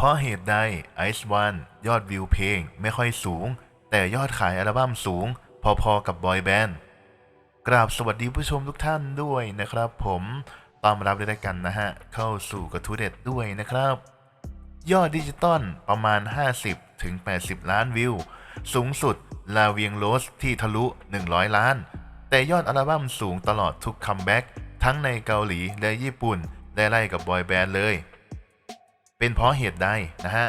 เพราะเหตุใด Ice One ยอดวิวเพลงไม่ค่อยสูง แต่ยอดขายอัลบั้มสูง พอๆกับบอยแบนด์กราบสวัสดีผู้ชมทุกท่านด้วยนะครับผมต้อนรับด้วยกันนะฮะ เข้าสู่กระทู้เด็ดด้วยนะครับ ยอดดิจิตอลประมาณ 50 ถึง 80 ล้านวิว สูงสุดลาเวียงโรสที่ทะลุ 100 ล้าน แต่ยอดอัลบั้มสูงตลอดทุกคัมแบ็กทั้งในเกาหลีและญี่ปุ่นได้ไล่กับบอยแบนด์เลย เป็นเพราะเหตุใดนะฮะ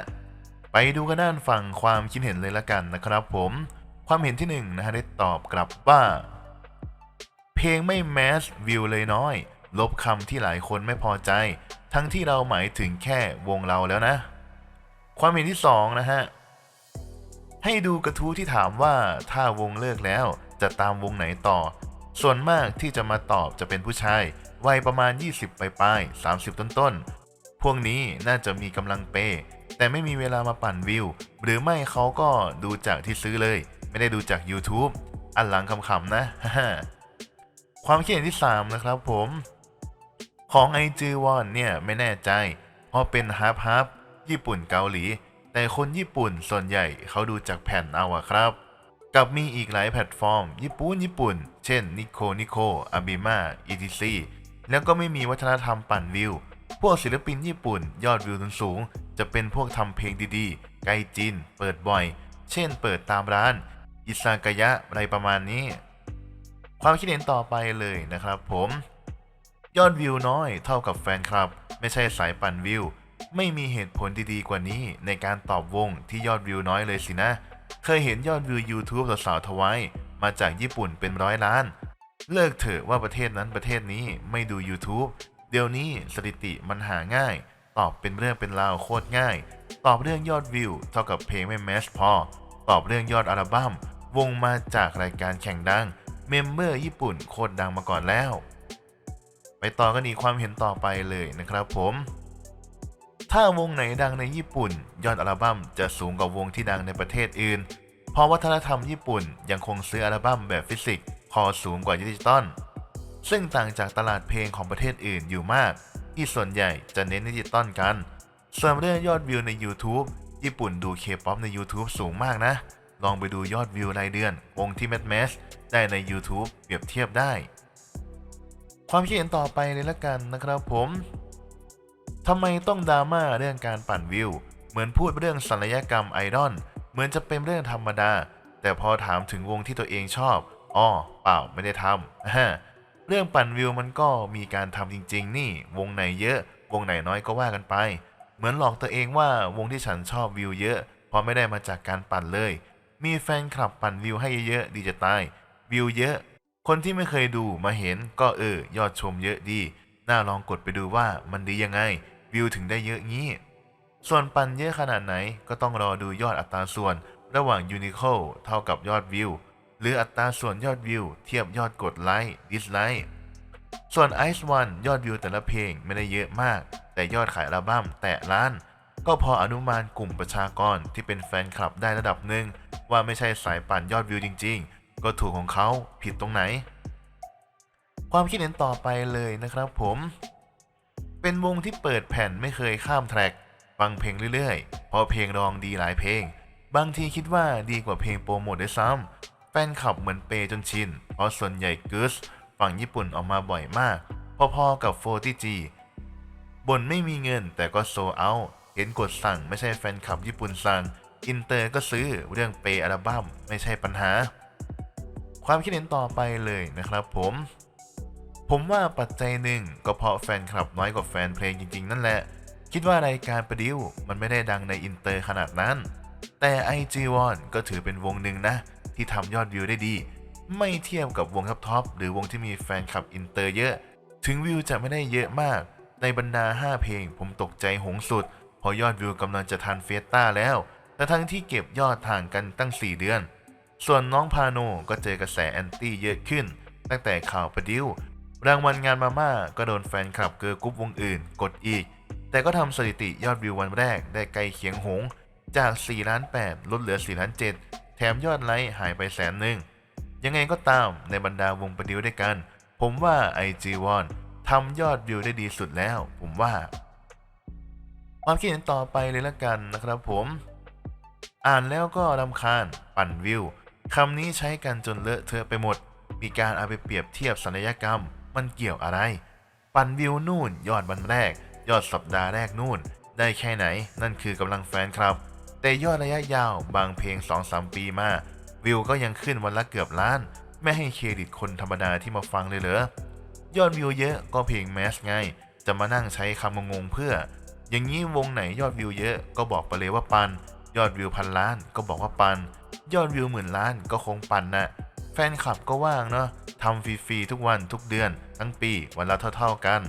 ไปดูกันด้านฝั่งความคิดเห็นเลยละกันนะครับผมความเห็นที่หนึ่งนะฮะได้ตอบกลับว่า เพลงไม่แมสวิวเลยน้อย ลบคำที่หลายคนไม่พอใจ ทั้งที่เราหมายถึงแค่วงเราแล้วนะ ความเห็นที่สองนะฮะให้ดูกระทู้ที่ถามว่าถ้าวงเลิกแล้วจะตามวงไหนต่อ ส่วนมากที่จะมาตอบจะเป็นผู้ชายวัยประมาณ 20 ปลายๆ30 ต้นๆ พวกนี้น่าจะมีกำลังเป แต่ไม่มีเวลามาปั่นวิว หรือไม่เขาก็ดูจากที่ซื้อเลย ไม่ได้ดูจาก YouTube อันหลังคำๆนะ ความคิดเห็นที่ 3 นะครับผม ของไอจีวอนเนี่ยไม่แน่ใจเพราะเป็นฮาร์ปฮาร์ปญี่ปุ่นเกาหลี แต่คนญี่ปุ่นส่วนใหญ่เขาดูจากแผ่นเอาอะครับ กับมีอีกหลายแพลตฟอร์ม ญี่ปุ่นญี่ปุ่น เช่นนิโคนิโคอาบิมา etc แล้วก็ไม่มีวัฒนธรรมปั่นวิว พวกศิลปินญี่ปุ่นยอดวิวสูงจะเป็นพวกทำเพลงดีๆ ไกจิน เปิดบ่อย เช่น เปิดตามร้าน อิซากายะอะไรประมาณนี้ ความคิดเห็นต่อไปเลยนะครับผม ยอดวิวน้อยเท่ากับแฟนคลับ ไม่ใช่สายปั่นวิว ไม่มีเหตุผลดีๆกว่านี้ ในการตอบวงที่ยอดวิวน้อยเลยสินะ เคยเห็นยอดวิว YouTube สาวๆทวายมาจากญี่ปุ่นเป็นร้อยล้าน เลิกเถอะว่าประเทศนั้นประเทศนี้ไม่ดู YouTube เดี๋ยวนี้สถิติมันหาง่าย ตอบเป็นเรื่องเป็นราวโคตรง่าย ตอบเรื่องยอดวิว เท่ากับเพลงไม่แมสพอ ตอบเรื่องยอดอัลบั้ม วงมาจากรายการแข่งดัง เมมเบอร์ญี่ปุ่นโคตรดังมาก่อนแล้ว ไปต่อกันอีกความเห็นต่อไปเลยนะครับผม ถ้าวงไหนดังในญี่ปุ่น ยอดอัลบั้มจะสูงกว่าวงที่ดังในประเทศอื่น เพราะวัฒนธรรมญี่ปุ่นยังคงซื้ออัลบั้มแบบฟิสิกส์คอสูงกว่าดิจิตอล ซึ่งต่างจากตลาดเพลงของประเทศอื่นอยู่มาก ที่ส่วนใหญ่จะเน้นดิจิตอลกัน ส่วนเรื่องยอดวิวใน YouTube ญี่ปุ่นดูเคป๊อปใน YouTube สูงมากนะ ลองไปดูยอดวิวรายเดือนวงที่แมทแมสได้ใน YouTube เปรียบเทียบได้ ความคิดเห็นต่อไปเลยละกันนะครับผมทำไมต้องดราม่าเรื่องการปั่นวิว เหมือนพูดเรื่องศัลยกรรมไอดอล เหมือนจะเป็นเรื่องธรรมดา แต่พอถามถึงวงที่ตัวเองชอบ อ้อ เปล่าไม่ได้ทำ เรื่องปั่นวิวมันก็มีการทำจริง ๆ นี่ วงไหนเยอะ วงไหนน้อยก็ว่ากันไป เหมือนหลอกตัวเองว่าวงที่ฉันชอบวิวเยอะ เพราะไม่ได้มาจากการปั่นเลย มีแฟนคลับปั่นวิวให้เยอะๆดีจะตาย วิวเยอะ คนที่ไม่เคยดูมาเห็นก็เออยอดชมเยอะดี น่าลองกดไปดูว่ามันดียังไง วิวถึงได้เยอะงี้ ส่วนปั่นเยอะขนาดไหนก็ต้องรอดูยอดอัตราส่วน ระหว่างยูนิโคเท่ากับยอดวิว หรืออัตราส่วนยอดวิว เทียบยอดกดไลค์ดิสไลค์ส่วน Ice One ยอดวิวแต่ละเพลงไม่ได้เยอะมาก แต่ยอดขายอัลบั้มแตะล้าน ก็พออนุมานกลุ่มประชากรที่เป็นแฟนคลับได้ระดับหนึ่ง ว่าไม่ใช่สายปั่นยอดวิวจริง ๆ ก็ถูกของเขาผิดตรงไหน ความคิดเห็นต่อไปเลยนะครับผม เป็นวงที่เปิดแผ่นไม่เคยข้ามแทร็กฟังเพลงเรื่อยๆพราะเพลงรองดีหลายเพลง บางทีคิดว่าดีกว่าเพลงโปรโมทด้วยซ้ำ แฟนคลับเหมือนเปย์จนชิน เพราะส่วนใหญ่ก o สฝั่งญี่ปุ่นออกมาบ่อยมาก พอๆกับ 40G บนไม่มีเงินแต่ก็โซเอาเห็นกดสั่งไม่ใช่แฟนคลับญี่ปุ่นสั่งอินเตอร์ก็ซื้อเรื่องเปย์อัลบั้มไม่ใช่ปัญหา ความคิดเห็นต่อไปเลยนะครับผม ผมว่าปัจจัยหนึ่งก็เพราะแฟนคลับน้อยกว่าแฟนเพลงจริงๆ นั่นแหละ คิดว่ารายการประดิวมันไม่ได้ดังในอินเตอร์ขนาดนั้น แต่ IG1 ก็ถือเป็นวงหนึ่งนะ ที่ทำยอดวิวได้ดี ไม่เทียบกับวงท็อปๆหรือวงที่มีแฟนคลับอินเตอร์เยอะ ถึงวิวจะไม่ได้เยอะมาก ในบรรดา 5 เพลง ผมตกใจหงสุด พอยอดวิวกำลังจะทันเฟสต้าแล้ว แต่ทั้งที่เก็บยอดห่างกันตั้ง 4 เดือน ส่วนน้องพาโนก็เจอกระแสแอนตี้เยอะขึ้น ตั้งแต่ข่าวประดิวรางวัลงานมาม่าก็โดนแฟนคลับเกิร์กรุ๊ปวงอื่น กดอีก แต่ก็ทำสถิติยอดวิววันแรกได้ใกล้เคียงหง จาก4ล้าน8ลดเหลือ4ล้าน7 แถมยอดไลค์หายไปแสนหนึ่ง ยังไงก็ตามในบรรดาวงประดิวด้วยกัน ผมว่า IG1 ทำยอดวิวได้ดีสุดแล้ว ผมว่า ความคิดเห็นต่อไปเลยละกันนะครับผม อ่านแล้วก็รำคาญ ปั่นวิวคำนี้ใช้กันจนเลอะเทอะไปหมด มีการเอาไปเปรียบเทียบศัลยกรรม มันเกี่ยวอะไร ปั่นวิวนู่น ยอดวันแรก ยอดสัปดาห์แรกนู่น ได้แค่ไหน นั่นคือกำลังแฟนครับ แต่ยอดระยะยาวบางเพลง 2-3 ปีมา วิวก็ยังขึ้นวันละเกือบล้าน ไม่ให้เครดิตคนธรรมดาที่มาฟังเลยเหรอยอดวิวเยอะก็เพลงแมสไง จะมานั่งใช้คำงงเพื่อ อย่างนี้วงไหนยอดวิวเยอะก็บอกไปเลยว่าปัน ยอดวิวพันล้านก็บอกว่าปัน ยอดวิวหมื่นล้านก็คงปันนะแฟนคลับก็ว่างเนาะทำฟรีๆทุกวันทุกเดือน ทั้งปีวันละเท่า ๆกัน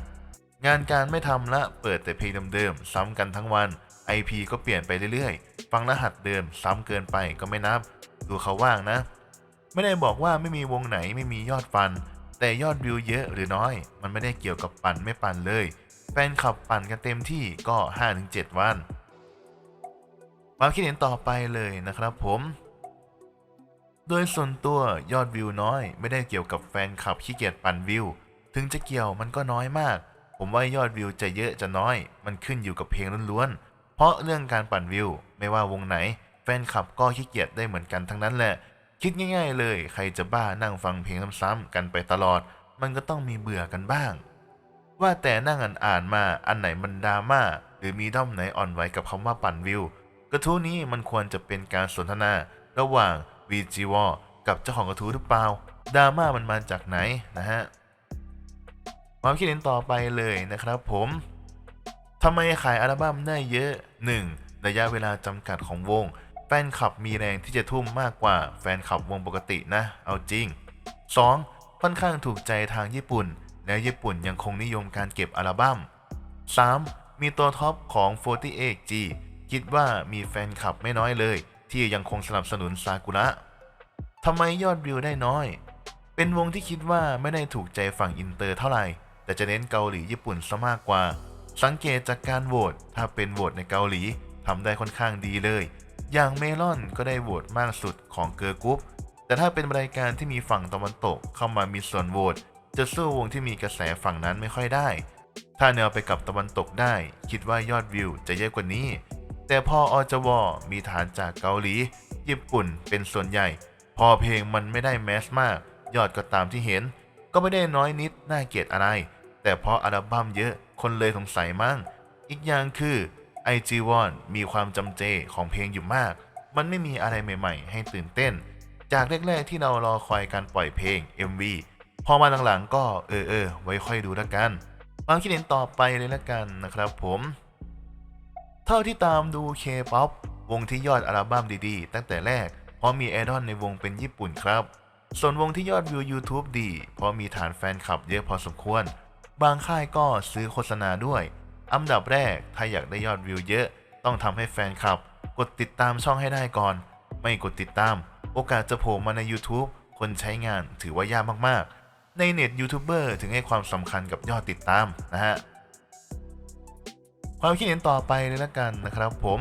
งานการไม่ทำละเปิดแต่เพลงเดิมๆซ้ำกันทั้งวัน IP ก็เปลี่ยนไปเรื่อยๆ ฟังรหัสเดิมซ้ำเกินไปก็ไม่นับ ดูเขาว่างนะ ไม่ได้บอกว่าไม่มีวงไหนไม่มียอดฟัน แต่ยอดวิวเยอะหรือน้อย มันไม่ได้เกี่ยวกับปั่นไม่ปั่นเลย แฟนคลับปั่นกันเต็มที่ก็ 5-7 วัน ความคิดเห็นต่อไปเลยนะครับผมโดยส่วนตัวยอดวิวน้อย ไม่ได้เกี่ยวกับแฟนคลับขี้เกียจปั่นวิว ถึงจะเกี่ยวมันก็น้อยมาก ผมว่ายอดวิวจะเยอะจะน้อย มันขึ้นอยู่กับเพลงล้วนๆ เพราะเรื่องการปั่นวิว ไม่ว่าวงไหน แฟนคลับก็ขี้เกียจได้เหมือนกันทั้งนั้นแหละ คิดง่าย ๆ เลย ใครจะบ้านั่งฟังเพลงซ้ำๆกันไปตลอด มันก็ต้องมีเบื่อกันบ้าง ว่าแต่นั่งอ่านๆมาอันไหนมันดราม่าหรือมีด้อมไหนอ่อนไหวกับคำว่าปั่นวิว กระทู้นี้มันควรจะเป็นการสนทนา ระหว่าง VG w a r กับเจ้าของกระทู้หรือเปล่าดราม่ามันมาจากไหนนะฮะความคิดเห็นต่อไปเลยนะครับผม ทำไมขายอัลบั้มได้เยอะ 1. ระยะเวลาจำกัดของวง แฟนคลับมีแรงที่จะทุ่มมากกว่าแฟนคลับวงปกตินะ เอาจริง 2. ค่อนข้างถูกใจทางญี่ปุ่น และญี่ปุ่นยังคงนิยมการเก็บอัลบั้ม 3. มีตัวท็อปของ 48G คิดว่ามีแฟนคลับไม่น้อยเลย ที่ยังคงสนับสนุนซากุระทำไมยอดวิวได้น้อย เป็นวงที่คิดว่าไม่ได้ถูกใจฝั่งอินเตอร์เท่าไหร่ แต่จะเน้นเกาหลีญี่ปุ่นซะมากกว่า สังเกตจากการโหวตถ้าเป็นโหวตในเกาหลีทำได้ค่อนข้างดีเลย อย่างเมลอนก็ได้โหวตมากสุดของเกอร์กรุ๊ปแต่ถ้าเป็นรายการที่มีฝั่งตะวันตกเข้ามามีส่วนโหวตจะสู้วงที่มีกระแสฝั่งนั้นไม่ค่อยได้ ถ้าแนวไปกับตะวันตกได้ คิดว่ายอดวิวจะเยอะกว่านี้ แต่พออจวมีฐานจากเกาหลี ญี่ปุ่นเป็นส่วนใหญ่ พอเพลงมันไม่ได้แมสมาก ยอดก็ตามที่เห็น ก็ไม่ได้น้อยนิดน่าเกลียดอะไร แต่เพราะอัลบั้มเยอะคนเลยสงสัยมั่ง อีกอย่างคือ IG1 มีความจำเจของเพลงอยู่มาก มันไม่มีอะไรใหม่ๆ ให้ตื่นเต้น จากแรกๆที่เรารอคอยการปล่อยเพลง MV พอมาหลังๆก็เออเออไว้ค่อยดูแล้วกันความคิดเห็นต่อไปเลยละกันนะครับผม เท่าที่ตามดู K-POP วงที่ยอดอัลบั้มดีๆ ตั้งแต่แรก เพราะมีไอดอลในวงเป็นญี่ปุ่นครับ ส่วนวงที่ยอดวิว YouTube ดี เพราะมีฐานแฟนคลับเยอะพอสมควร บางค่ายก็ซื้อโฆษณาด้วย อันดับแรกถ้าอยากได้ยอดวิวเยอะ ต้องทำให้แฟนคลับ กดติดตามช่องให้ได้ก่อน ไม่กดติดตาม โอกาสจะโผล่มาใน YouTube คนใช้งานถือว่ายากมากๆ ในเน็ตยูทูบเบอร์ถึงให้ความสำคัญกับยอดติดตามนะฮะ ความคิดเห็นต่อไปเลยละกันนะครับผม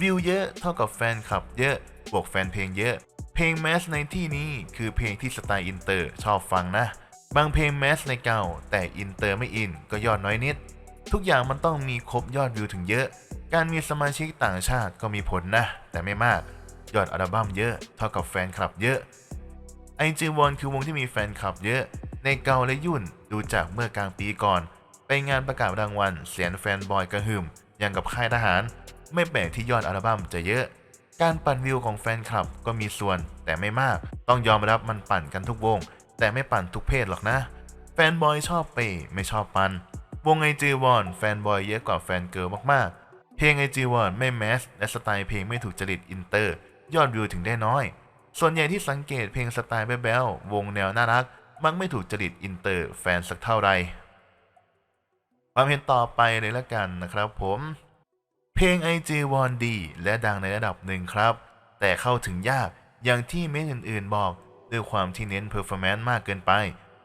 วิวเยอะเท่ากับแฟนคลับเยอะ บวกแฟนเพลงเยอะ เพลงแมสในที่นี้คือเพลงที่สไตล์อินเตอร์ชอบฟังนะ บางเพลงแมสในเก่า แต่อินเตอร์ไม่อินก็ยอดน้อยนิด ทุกอย่างมันต้องมีครบยอดวิวถึงเยอะ การมีสมาชิกต่างชาติก็มีผลนะ แต่ไม่มาก ยอดอัลบั้มเยอะ เท่ากับแฟนคลับเยอะไอจีวอนคือวงที่มีแฟนคลับเยอะ ในเกาและยุ่นดูจากเมื่อกลางปีก่อน ไปงานประกาศรางวัลเสียงแฟนบอยกระหึ่มอย่างกับค่ายทหาร ไม่แปลกที่ยอดอัลบั้มจะเยอะ การปั่นวิวของแฟนคลับก็มีส่วนแต่ไม่มาก ต้องยอมรับมันปั่นกันทุกวง แต่ไม่ปั่นทุกเพศหรอกนะ แฟนบอยชอบเปย์ไม่ชอบปั่นวงไอจีวอนแฟนบอยเยอะกว่าแฟนเกิร์ลมากๆ เพลงไอจีวอนไม่แมสและสไตล์เพลงไม่ถูกจริตอินเตอร์ ยอดวิวถึงได้น้อย ส่วนใหญ่ที่สังเกตเพลงสไตล์แบ๊ววงแนวน่ารัก มักไม่ถูกจริตอินเตอร์แฟนสักเท่าไหร่ความเห็นต่อไปเลยละกันนะครับผม เพลง IG วอนดีและดังในระดับหนึ่งครับ แต่เข้าถึงยากอย่างที่เมนอื่นๆบอก ด้วยความที่เน้นเพอร์ฟอร์แมนซ์มากเกินไป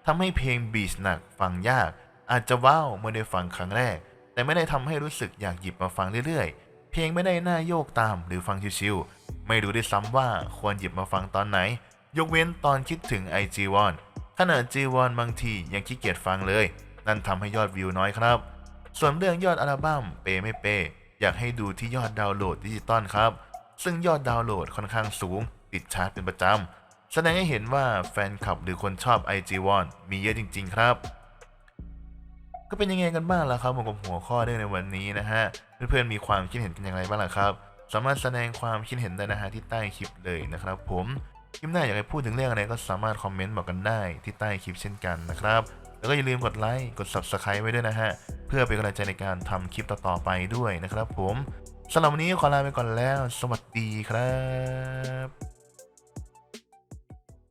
ทำให้เพลงบีชหนักฟังยาก อาจจะว้าวเมื่อได้ฟังครั้งแรก แต่ไม่ได้ทำให้รู้สึกอยากหยิบมาฟังเรื่อยๆ เพลงไม่ได้น่าโยกตามหรือฟังชิวๆไม่รู้ได้ซ้ำว่าควรหยิบมาฟังตอนไหน ยกเว้นตอนคิดถึง IG1 ขนาด G1 บางทียังขี้เกียจฟังเลย นั่นทำให้ยอดวิวน้อยครับ ส่วนเรื่องยอดอัลบั้มเปไม่เป อยากให้ดูที่ยอดดาวน์โหลดดิจิตอลครับ ซึ่งยอดดาวน์โหลดค่อนข้างสูง ติดชาร์ตเป็นประจำ แสดงให้เห็นว่าแฟนคลับหรือคนชอบ IG1 มีเยอะจริง ๆ ครับ ก็เป็นยังไงกันบ้างล่ะครับผมกับหัวข้อเรื่องในวันนี้นะฮะ เพื่อนๆมีความคิดเห็นกันอย่างไรบ้างล่ะครับ สามารถแสดงความคิดเห็นได้นะฮะที่ใต้คลิปเลยนะครับผมคลิปหน้าอยากให้พูดถึงเรื่องอะไรก็สามารถคอมเมนต์บอกกันได้ที่ใต้คลิปเช่นกันนะครับ แล้วก็อย่าลืมกดไลค์กด Subscribe ไว้ด้วยนะฮะ เพื่อเป็นกำลังใจในการทำคลิปต่อๆไปด้วยนะครับผมสำหรับวันนี้ขอลาไปก่อนแล้ว สวัสดีครับ